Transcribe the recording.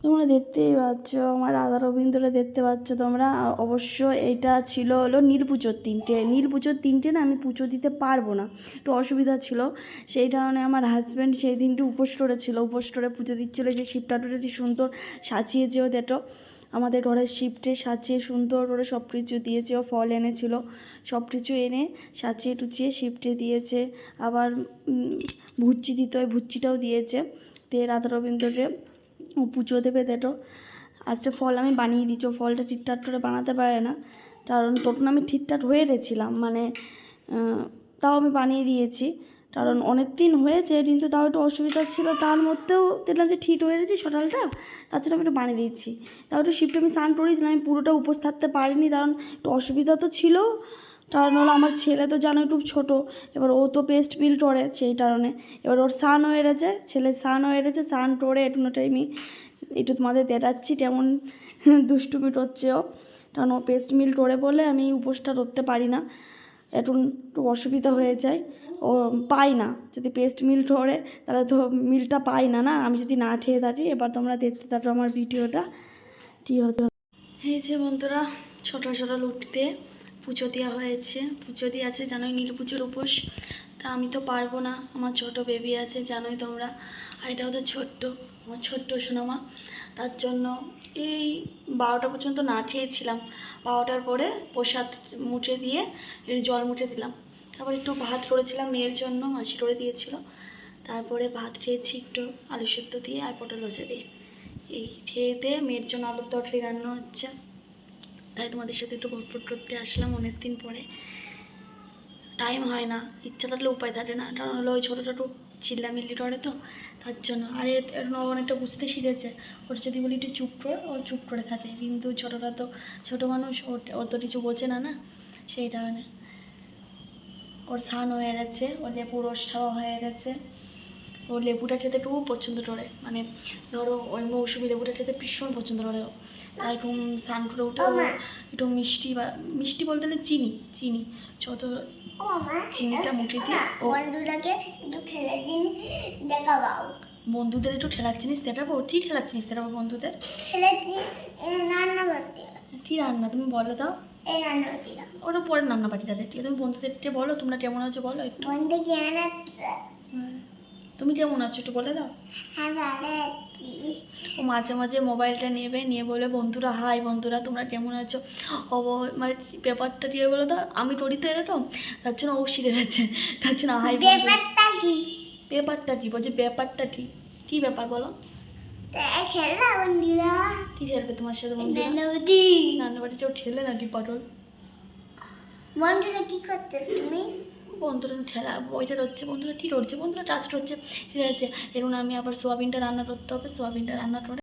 তোমরা দেখতেই পাচ্ছ, আমার রাধা রবীন্দ্র দেখতে পাচ্ছ তোমরা। অবশ্য এটা ছিল হলো নীল পুজোর তিনটে নীল পুজোর তিনটে না আমি পুজো দিতে পারব না। একটু অসুবিধা ছিল। সেই কারণে আমার হাজব্যান্ড সেই দিনটি উপোস করেছিল। উপোস করে পুজো দিচ্ছিল যে শিবটাটুটা কি সুন্দর সাজিয়েছে দেখো আমাদের ঘরের শিবটে সাজিয়ে সুন্দর করে সব কিছু দিয়েছে। ও ফল এনেছিল। সব কিছু এনে সাজিয়ে টুচিয়ে শিবটে দিয়েছে। আবার ভুচ্চি দিতে হয় ভুচ্চিটাও দিয়েছে। দিয়ে রাধা রবীন্দ্রকে ও পুজো দেবে দেটো। আজকে ফল আমি বানিয়ে দিচ্ছি ফলটা ঠিকঠাক করে বানাতে পারে না। কারণ তখন আমি ঠিকঠাক হয়ে গেছিলাম মানে তাও আমি বানিয়ে দিয়েছি। কারণ অনেক দিন হয়েছে, কিন্তু তাও একটু অসুবিধা ছিল। তার মধ্যেও দেখলাম যে ঠিক হয়ে গেছে সকালটা, তার জন্য আমি একটু বানিয়ে দিয়েছি। তাও একটু শিফটে আমি স্নান করেছিলাম, আমি পুরোটা উপোস থাকতে পারিনি, কারণ একটু অসুবিধা তো ছিল। কারণ হলো আমার ছেলে তো জানো একটু ছোটো। এবার ও তো পেস্ট বিল করে সেই কারণে। এবার ওর স্নান হয়ে গেছে ছেলে সান হয়ে গেছে স্নান করে একটু টাইমই একটু তোমাদের দেখাচ্ছি তেমন দুষ্টুমি করছে ও। কারণ ও পেস্ট মিল করে বলে আমি উপোসটা করতে পারি না। একটু একটু অসুবিধা হয়ে যায়। ও পাই না। যদি পেস্ট মিল করে, তাহলে তো মিলটা পাই না না। আমি যদি না খেয়ে থাকি, এবার তোমরা দেখতে থাকো আমার ভিডিওটা। কী হতে? এই বন্ধুরা, সকাল সকাল উঠতে পুজো দেওয়া হয়েছে। পুজো দিয়ে আছে জানোই নীল পুজোর উপোস। তা আমি তো পারব না। আমার ছোট বেবি আছে, জানোই তোমরা। আর এটাও তো ছোট্ট, আমার ছোট্ট সোনামা। তার জন্য এই বারোটা পর্যন্ত না খেয়েছিলাম। বারোটার পরে প্রসাদ মুঠে দিয়ে জল মুঠে দিলাম। তারপর একটু ভাত করেছিলাম মেয়ের জন্য, মাসি করে দিয়েছিল। তারপরে ভাত খেয়েছি একটু আলু সেদ্ধ দিয়ে আর পটল ভাজা দিয়ে। এই খেয়ে দিয়ে মেয়ের জন্য আলুর তরকারি রান্না হচ্ছে। তাই তোমাদের সাথে একটু গল্প করতে আসলাম অনেক দিন পরে। টাইম হয় না, ইচ্ছা থাকলে উপায় থাকে না, কারণ হলো ওই ছোটো ছোটো চিল্লামিল্লি করে তো, তার জন্য। আর এর অনেকটা বুঝতে শিখেছে, ওর যদি বলি একটু চুপ কর, ও চুপ করে থাকে। কিন্তু ছোটোটা তো ছোটো মানুষ, ওর তো কিছু বোঝে না না, সেই কারণে। ওর স্নান হয়ে গেছে রস খাওয়া হয়ে গেছে। ও লেবুটা খেতে খুব পছন্দ করে। মানে ধরো ওই মৌসুমি লেবুটা খেতে ভীষণ পছন্দ করে তাই একটু করে একটু মিষ্টি বা মিষ্টি বলতে গেলে চিনি চিনি। যত চিনিটা মুঠে দিয়ে ও বন্ধুটাকে একটু খেলে দিন দেখাবাও। বন্ধুদের একটু ঠেলার জিনিস সেটাবো ঠিক ঠেলার জিনিস সেটাবো বন্ধুদের? রান্না করতে কি রান্না তুমি বলো দাও। ওটা পরে রান্না পাটি যাদের ঠিক আছে তুমি বন্ধুদেরকে বলো তোমরা কেমন আছো বলো একটু। বন্ধু হ্যাঁ। তুমি কেমন আছো একটু বলে দাও। ও মাঝে মাঝে মোবাইলটা নেবে নিয়ে বলে বন্ধুরা হাই বন্ধুরা তোমরা কেমন আছো? ও মানে পেপারটা দিয়ে বলে দাও আমি করি তো এরকম? তার জন্য ও শিখে গেছে। তার জন্য হাই ব্যাপারটা কি? পেপারটা কি? বলছে ব্যাপারটা কি? কি ব্যাপার বলো? তা খেলা কি খেলবে তোমার সাথে বাড়িতে ও ঠেলে নাকি পটল? বন্ধুরা কি করছ তুমি? বন্ধুরা ঠেলা ওইটা রচ্ছে বন্ধুরা কী রচ্ছে বন্ধুরা টাচ রচ্ছে ঠিক আছে এরকম আমি আবার সোয়াবিনটা রান্না করতে হবে, সোয়াবিনটা রান্না করে